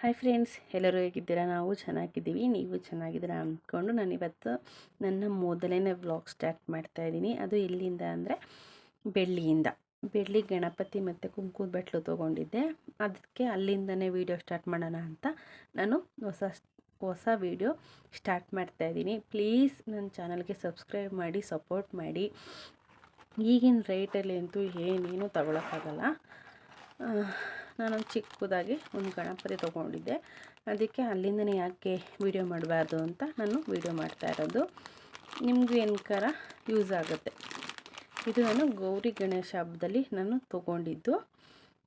Hi friends ಎಲ್ಲರೂ ಹೇಗಿದ್ದೀರಾ? ನಾವು ಚೆನ್ನಾಗಿದ್ದೀವಿ. ನೀವು ಚೆನ್ನಾಗಿದ್ದೀರ ಅಂದ್ಕೊಂಡು ನಾನು ಇವತ್ತು ನನ್ನ ಮೊದಲನೇ ವ್ಲಾಗ್ ಸ್ಟಾರ್ಟ್ ಮಾಡ್ತಾ ಇದ್ದೀನಿ. ಅದು ಎಲ್ಲಿಂದ ಅಂದರೆ ಬೆಳ್ಳಿಯಿಂದ. ಬೆಳ್ಳಿ ಗಣಪತಿ ಮತ್ತು ಕುಂಕುದ ಬೆಟ್ಲು ತೊಗೊಂಡಿದ್ದೆ. ಅದಕ್ಕೆ ಅಲ್ಲಿಂದನೇ ವೀಡಿಯೋ ಸ್ಟಾರ್ಟ್ ಮಾಡೋಣ ಅಂತ ನಾನು ಹೊಸ ಹೊಸ ವೀಡಿಯೋ ಸ್ಟಾರ್ಟ್ ಮಾಡ್ತಾ ಇದ್ದೀನಿ. ಪ್ಲೀಸ್ ನನ್ನ ಚಾನಲ್ಗೆ ಸಬ್ಸ್ಕ್ರೈಬ್ ಮಾಡಿ ಸಪೋರ್ಟ್ ಮಾಡಿ. ಈಗಿನ ರೇಟಲ್ಲಿ ಅಂತೂ ಏನೇನು ತಗೊಳಕ್ಕಾಗಲ್ಲ. ನಾನೊಂದು ಚಿಕ್ಕದಾಗಿ ಒಂದು ಗಣಪತಿ ತೊಗೊಂಡಿದ್ದೆ. ಅದಕ್ಕೆ ಅಲ್ಲಿಂದನೇ ಯಾಕೆ ವೀಡಿಯೋ ಮಾಡಬಾರ್ದು ಅಂತ ನಾನು ವೀಡಿಯೋ ಮಾಡ್ತಾ ಇರೋದು. ನಿಮಗೂ ಏನಕ್ಕಾರ ಯೂಸ್ ಆಗುತ್ತೆ. ಇದು ನಾನು ಗೌರಿ ಗಣೇಶ ಹಬ್ಬದಲ್ಲಿ ನಾನು ತೊಗೊಂಡಿದ್ದು.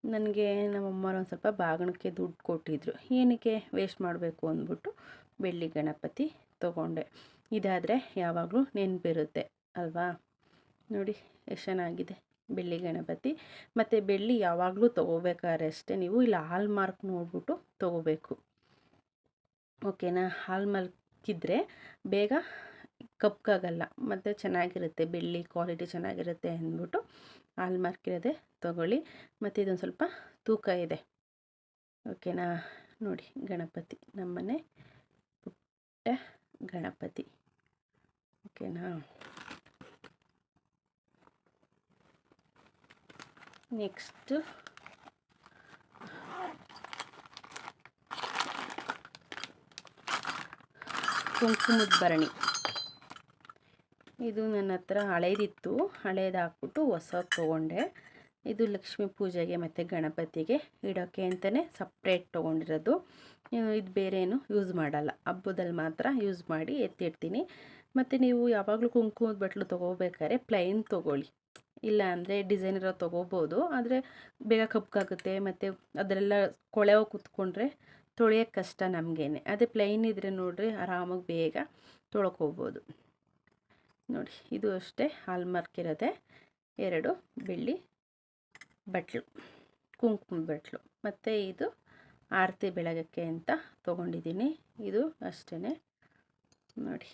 ನನಗೆ ನಮ್ಮಮ್ಮರು ಒಂದು ಸ್ವಲ್ಪ ಬಾಗಣಕ್ಕೆ ದುಡ್ಡು ಕೊಟ್ಟಿದ್ರು. ಏನಕ್ಕೆ ವೇಸ್ಟ್ ಮಾಡಬೇಕು ಅಂದ್ಬಿಟ್ಟು ಬೆಳ್ಳಿ ಗಣಪತಿ ತೊಗೊಂಡೆ. ಇದಾದರೆ ಯಾವಾಗಲೂ ನೆನಪಿರುತ್ತೆ, ಅಲ್ವಾ? ನೋಡಿ, ಎಷ್ಟು ಚೆನ್ನಾಗಿದೆ. ಬೆಳ್ಳಿ ಗಣಪತಿ ಮತ್ತು ಬೆಳ್ಳಿ ಯಾವಾಗಲೂ ತೊಗೋಬೇಕಾದ್ರೆ ಅಷ್ಟೇ ನೀವು ಇಲ್ಲಿ ಹಾಲ್ ಮಾರ್ಕ್ ನೋಡಿಬಿಟ್ಟು ತೊಗೋಬೇಕು. ಓಕೆನಾ? ಹಾಲ್ ಮಾರ್ಕಿದ್ರೆ ಬೇಗ ಕಪ್ಕಾಗಲ್ಲ ಮತ್ತು ಚೆನ್ನಾಗಿರುತ್ತೆ, ಬೆಳ್ಳಿ ಕ್ವಾಲಿಟಿ ಚೆನ್ನಾಗಿರುತ್ತೆ ಅಂದ್ಬಿಟ್ಟು ಹಾಲ್ ಮಾರ್ಕ್ ಇರೋದೆ ತೊಗೊಳ್ಳಿ. ಮತ್ತು ಇದೊಂದು ಸ್ವಲ್ಪ ತೂಕ ಇದೆ. ಓಕೆನಾ? ನೋಡಿ, ಗಣಪತಿ, ನಮ್ಮನೆ ಪುಟ್ಟ ಗಣಪತಿ. ಓಕೆನಾ? ನೆಕ್ಸ್ಟ್. ಕುಂಕುಮದ ಭರಣಿ ಇದು ನನ್ನ ಹತ್ರ ಹಳೇದಿತ್ತು. ಹಳೇದಾಕ್ಬಿಟ್ಟು ಹೊಸ ತೊಗೊಂಡೆ. ಇದು ಲಕ್ಷ್ಮೀ ಪೂಜೆಗೆ ಮತ್ತು ಗಣಪತಿಗೆ ಇಡೋಕ್ಕೆ ಅಂತಲೇ ಸಪ್ರೇಟ್ ತೊಗೊಂಡಿರೋದು. ಇದು ಬೇರೇನು ಯೂಸ್ ಮಾಡಲ್ಲ. ಹಬ್ಬದಲ್ಲಿ ಮಾತ್ರ ಯೂಸ್ ಮಾಡಿ ಎತ್ತಿಡ್ತೀನಿ. ಮತ್ತು ನೀವು ಯಾವಾಗಲೂ ಕುಂಕುಮದ ಬಟ್ಲು ತೊಗೋಬೇಕಾದ್ರೆ ಪ್ಲೈನ್ ತೊಗೊಳ್ಳಿ. ಇಲ್ಲ ಅಂದರೆ ಡಿಸೈನ್ ಇರೋ ತೊಗೋಬೋದು. ಆದರೆ ಬೇಗ ಕಪ್ಪಾಗುತ್ತೆ ಮತ್ತು ಅದರೆಲ್ಲ ಕೊಳೆವು ಕೂತ್ಕೊಂಡ್ರೆ ತೊಳೆಯೋಕ್ಕೆ ಕಷ್ಟ ನಮಗೇನೆ. ಅದೇ ಪ್ಲೈನ್ ಇದ್ದರೆ ನೋಡಿರಿ ಆರಾಮಾಗಿ ಬೇಗ ತೊಳ್ಕೊಬೋದು ನೋಡಿ, ಇದು ಅಷ್ಟೇ ಹಾಲ್ಮಾರ್ಕ್ ಇರೋದೆ. ಎರಡು ಬೆಳ್ಳಿ ಬಟ್ಲು, ಕುಂಕುಮ ಬಟ್ಲು. ಮತ್ತು ಇದು ಆರತಿ ಬೆಳಗಕ್ಕೆ ಅಂತ ತೊಗೊಂಡಿದ್ದೀನಿ. ಇದು ಅಷ್ಟೇ ನೋಡಿ.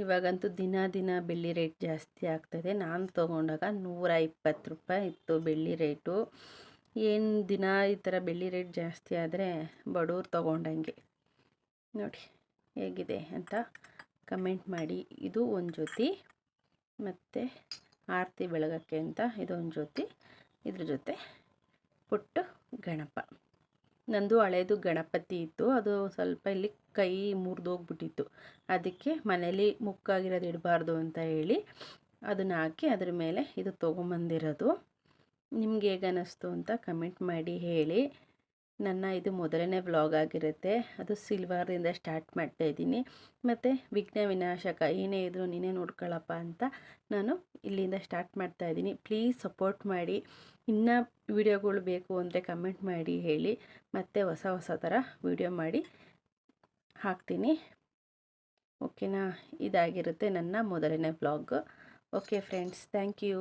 ಇವಾಗಂತೂ ದಿನ ದಿನ ಬೆಳ್ಳಿ ರೇಟ್ ಜಾಸ್ತಿ ಆಗ್ತದೆ. ನಾನು ತೊಗೊಂಡಾಗ ನೂರ ಇಪ್ಪತ್ತು ರೂಪಾಯಿ ಇತ್ತು ಬೆಳ್ಳಿ ರೇಟು. ಏನು ದಿನ ಈ ಥರ ಬೆಳ್ಳಿ ರೇಟ್ ಜಾಸ್ತಿ ಆದರೆ ಬಡವ್ರು ತೊಗೊಂಡಂಗೆ. ನೋಡಿ ಹೇಗಿದೆ ಅಂತ ಕಮೆಂಟ್ ಮಾಡಿ. ಇದು ಒಂದು ಜೊತೆ ಮತ್ತು ಆರತಿ ಬೆಳಗಕ್ಕೆ ಅಂತ ಇದೊಂದು ಜೊತೆ ಇದ್ರ ಜೊತೆ ಪುಟ್ಟು ಗಣಪ. ನಂದು ಹಳೇದು ಗಣಪತಿ ಇತ್ತು. ಅದು ಸ್ವಲ್ಪ ಇಲ್ಲಿ ಕೈ ಮುರಿದೋಗ್ಬಿಟ್ಟಿತ್ತು. ಅದಕ್ಕೆ ಮನೇಲಿ ಮುಕ್ಕಾಗಿರೋದು ಇಡಬಾರ್ದು ಅಂತ ಹೇಳಿ ಅದನ್ನು ಹಾಕಿ ಅದ್ರ ಮೇಲೆ ಇದು ತೊಗೊಂಬಂದಿರೋದು. ನಿಮ್ಗೆ ಹೇಗೆ ಅನ್ನಿಸ್ತು ಅಂತ ಕಮೆಂಟ್ ಮಾಡಿ ಹೇಳಿ. ನನ್ನ ಇದು ಮೊದಲನೇ ವ್ಲಾಗ್ ಆಗಿರುತ್ತೆ. ಅದು ಸಿಲ್ವಾರದಿಂದ ಸ್ಟಾರ್ಟ್ ಮಾಡ್ತಾ ಇದ್ದೀನಿ. ಮತ್ತು ವಿಘ್ನ ವಿನಾಶಕ, ಏನೇ ಇದ್ದರೂ ನೀನೇ ನೋಡ್ಕೊಳ್ಳಪ್ಪ ಅಂತ ನಾನು ಇಲ್ಲಿಂದ ಸ್ಟಾರ್ಟ್ ಮಾಡ್ತಾ ಇದ್ದೀನಿ. ಪ್ಲೀಸ್ ಸಪೋರ್ಟ್ ಮಾಡಿ. ಇನ್ನೂ ವಿಡಿಯೋಗಳು ಬೇಕು ಅಂದರೆ ಕಮೆಂಟ್ ಮಾಡಿ, ಹೇಳಿ. ಮತ್ತೆ ಹೊಸ ಹೊಸ ಥರ ವಿಡಿಯೋ ಮಾಡಿ ಹಾಕ್ತೀನಿ. ಓಕೆನಾ? ಇದಾಗಿರುತ್ತೆ ನನ್ನ ಮೊದಲನೇ vlog. Okay friends, thank you.